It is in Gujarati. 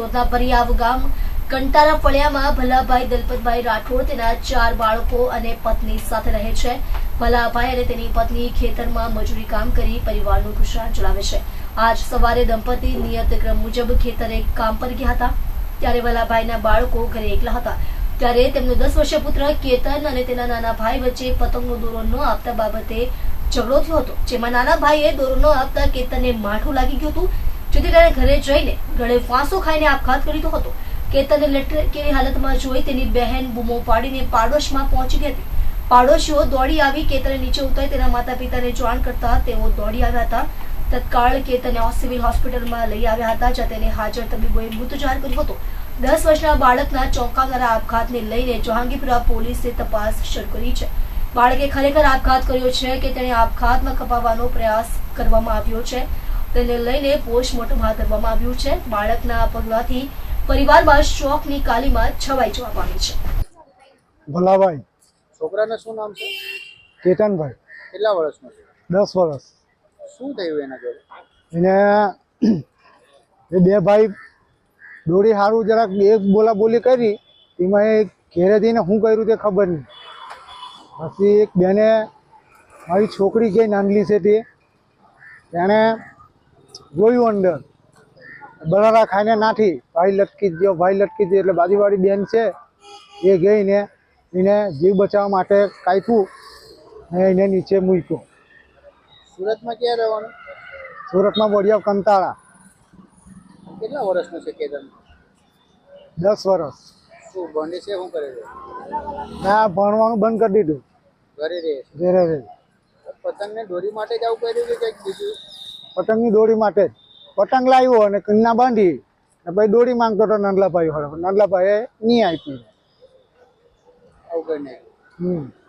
સુરતના પરિયાવ ગામ. કંટારા ફળિયામાં ભલાભાઈ દલપતભાઈ રાઠોડ તેના ચાર બાળકો અને પત્ની સાથે રહે છે. ભલાભાઈ અને તેની પત્ની ખેતરમાં મજૂરી કામ કરી પરિવારનું ગુજરાન ચલાવે છે. આજ સવારે દંપતી નિયત ક્રમ મુજબ ખેતરે કામ પર ગયા હતા. ત્યારે ભલાભાઈના બાળકો ઘરે એકલા હતા. ત્યારે તેમનો દસ વર્ષીય પુત્ર કેતન અને તેના નાના ભાઈ વચ્ચે પતંગનો દોરો ન આપતા બાબતે ઝઘડો થયો હતો. જેમાં નાના ભાઈએ દોરો ન આપતા કેતનને માઠું લાગી ગયું હતું. જેથી તેને ઘરે જઈને ગળે ફાંસો ખાઈને આપઘાત કરી દીધો હતો. કેતનને લટકેલી હાલતમાં જોઈ તેની બહેન બૂમો પાડીને પાડોશમાં પહોંચી ગઈ હતી. પાડોશીઓ દોડી આવી, કેતને નીચે ઉતારી તેના માતા પિતાને જાણ કરતા તેઓ દોડી આવ્યા હતા. તત્કાળ કેતને સિવિલ હોસ્પિટલમાં લઈ આવ્યા હતા, જ્યાં તેને હાજર તબીબોએ મૃત જાહેર કર્યો હતો. દસ વર્ષના બાળકના ચોંકાવનારા આપઘાતને લઈને જહાંગીરપુરા પોલીસે તપાસ શરૂ કરી છે. બાળકે ખરેખર આપઘાત કર્યો છે કે તેણે આપઘાતમાં કપાવવાનો પ્રયાસ કરવામાં આવ્યો છે? તેને લઈને પોસ્ટમોર્ટમ હાથ ધરવામાં આવ્યું છે. બાળકના પગલાથી પરિવારમાં શોકની કાલીમાં છવાઈ જવા પામી છે. ભલાભાઈ. છોકરાને શું નામ છે? કેતનભાઈ. કેટલા વર્ષનો છે? દસ વર્ષ. શું થયું એના જોડે? એને એ બે ભાઈ દોડી હારું જરાક એક બોલા બોલી કરી એમાં એ ઘેરે જઈને શું કર્યું તે ખબર નહીં. પછી એક બેને મારી છોકરી કે નાનલી છે તે તેણે જોયું અંદર. બરારા ખાઈને નાઠી ભાઈ લટકી ગયો ભાઈ લટકી ગયો એટલે બાજુવાળી બેન છે એ ગઈને એને જીવ બચાવવા માટે કાપ્યું ને એને નીચે મૂક્યો. સુરતમાં ક્યાં રહેવાનું? સુરતમાં બોડિયા કંતાળા. કેટલા વર્ષનો છે દસ વર્ષ. શું ભણે છે? શું કરે છે? ના ભણવાનું બંધ કરી દીધું. ઘરે રહે ઘરે રહે. પતંગને દોરી માટે જ આવું કર્યું કે કંઈક બીજું? પતંગની દોરી માટે જ પતંગ લાવ્યો અને કન્યા બાંધી ને ભાઈ દોરી માંગતો હતો નંદલાભાઈ વાળો નંદલાભાઈએ નહીં આપી. આવું કરીને. હમ.